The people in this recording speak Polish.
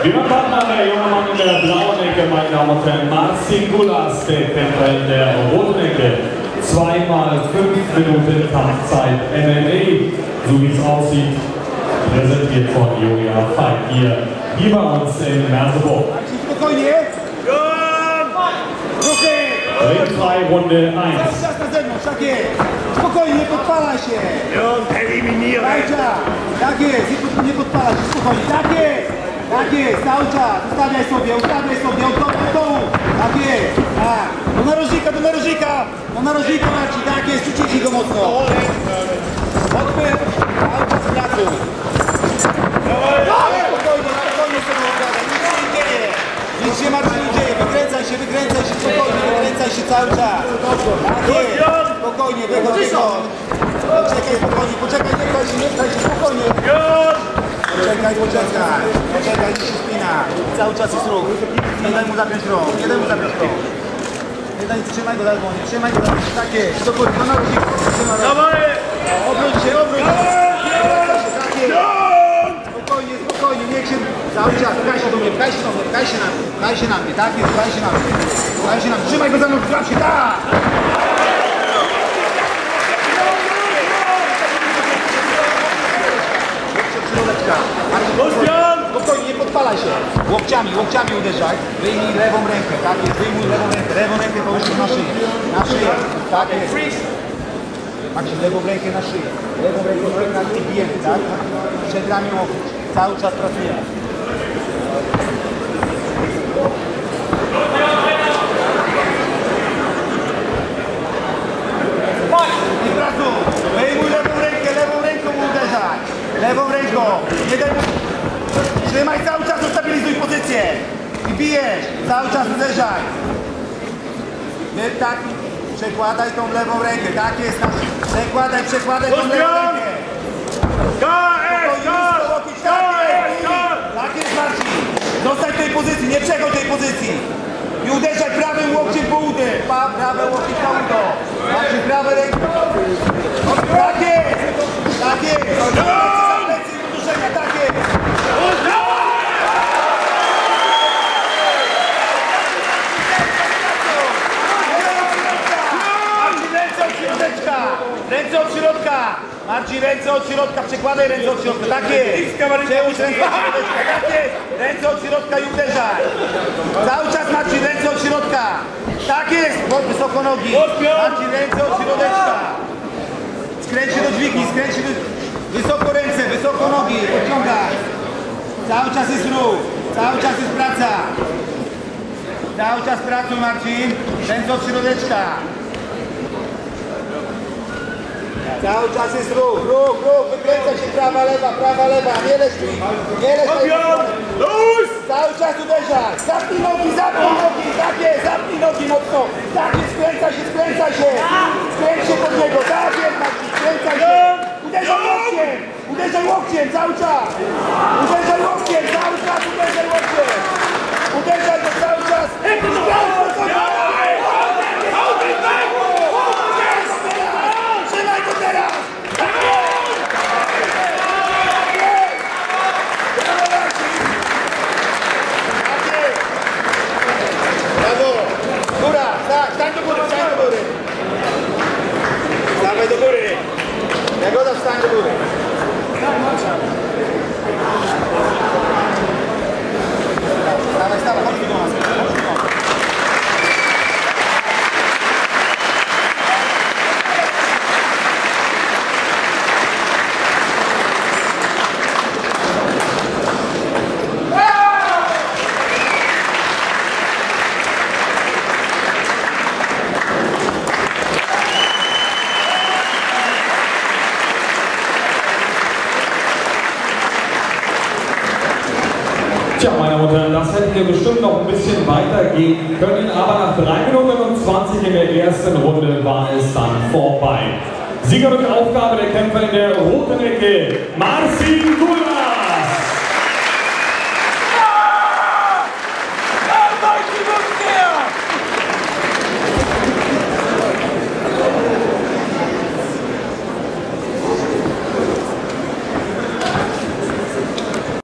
Wir warten an der junge Mann in der blauen Ecke, meine Damen und Herren. Marcin Gulas, der Kämpfer in der roten Ecke. Zweimal fünf Minuten Kampfzeit MMA, so wie es aussieht, präsentiert von Julia Feig hier, hier bei uns in Merseburg. Ringfrei Runde 1. Cały czas na zewnątrz, tak jest! Spokojnie, nie podpala się! Cały czas! Tak jest, nie podpala się, spokojnie, tak jest! Tak jest, cały czas! Ustawiaj sobie, ustawiaj sobie, od dołu, od dołu! Tak jest, tak! Do narożnika, do narożnika! Do narożnika Marcin, tak jest, przyciśnij go mocno! Odpływ, cały czas pracuj! Spokojnie, spokojnie sobie układaj, nic się nie dzieje! Nic się Marcin nie dzieje, wykręcaj się, wykręcaj się, spokojnie, wykręcaj się cały czas! Tak jest, spokojnie, wychodź, wychodź! Poczekaj, spokojnie, poczekaj, nie pchaj się, nie pchaj się, spokojnie! Poczekaj, poczekaj, poczekaj, nie się spina. Cały czas jest ruch. Nie daj mu zapiąć rąk, nie daj mu zapiąć rąk. Nie daj, trzymaj go za dłonie, trzymaj go za dłonie. Tak jest, do góry, do go. Dawaj! Obróć się, obróć się. Tak jest. Spokojnie, spokojnie, niech się... Cały czas, pchaj się do mnie, pchaj się do mnie, pchaj się na mnie, pchaj się na mnie, tak jest, pchaj się na mnie. Pchaj się na mnie, trzymaj go za nogi, złap się, tak! Środeczka. Bastian! Spokojnie, nie podpalaj się. Łokciami, łokciami uderzaj. Wyjmij lewą rękę, tak jest, lewą rękę. Lewą rękę połóż na szyję. Na szyję, tak jest. Macie lewą rękę na szyję. Lewą rękę na i bijemy, tak? Przed ramię łokieć. Cały czas pracujemy. Wyjmuj lewą rękę, lewą ręką uderzaj! Lewą ręką! Mu... Trzymaj cały! I bijesz! Cały czas uderzaj! Ty tak... Przekładaj tą lewą rękę, tak jest! Przekładaj, przekładaj tą lewą rękę! Tak jest! Tak jest Marcin! Zostań w tej pozycji, nie przechodź tej pozycji! I uderzaj prawym łokciem po udę! Pa, prawe łokcie po udo! Marcin, prawe ręką! Tak jest! Tak jest! Plecy za plecy i uderzenia, tak jest! Marcin, ręce od środeczka! Ręce od środka! Marcin, ręce od środka, przekładaj ręce od środka, tak jest! Przełóż ręce od środeczka, tak jest! Ręce od środka i uderzaj! Cały czas Marcin, ręce od środka! Tak jest! Pod wysoko nogi! Marcin, ręce od środeczka! Skręć się do dźwigni, skręć się do... Wysoko ręce, wysoko nogi, podciągaj! Cały czas jest ruch, cały czas jest praca! Cały czas pracuj Marcin, ręce od środeczka! Cały czas jest ruch, ruch, ruch, wykręca się prawa, lewa, prawa, lewa, nie leż mi, nie leż! Cały czas uderzaj, zapnij nogi, zapnij nogi, tak jest, zapnij nogi mocno, tak jest, skręca się, skręca się, skręć się pod niego, tak jest skręca się, uderzaj łokciem, uderzaj łokciem, cały czas, uderzaj Agora está Tja, meine Herren, das hätten wir bestimmt noch ein bisschen weitergehen können, aber nach 3 Minuten und 20 in der ersten Runde war es dann vorbei. Sieger durch Aufgabe der Kämpfer in der roten Ecke, Marcin Gullas.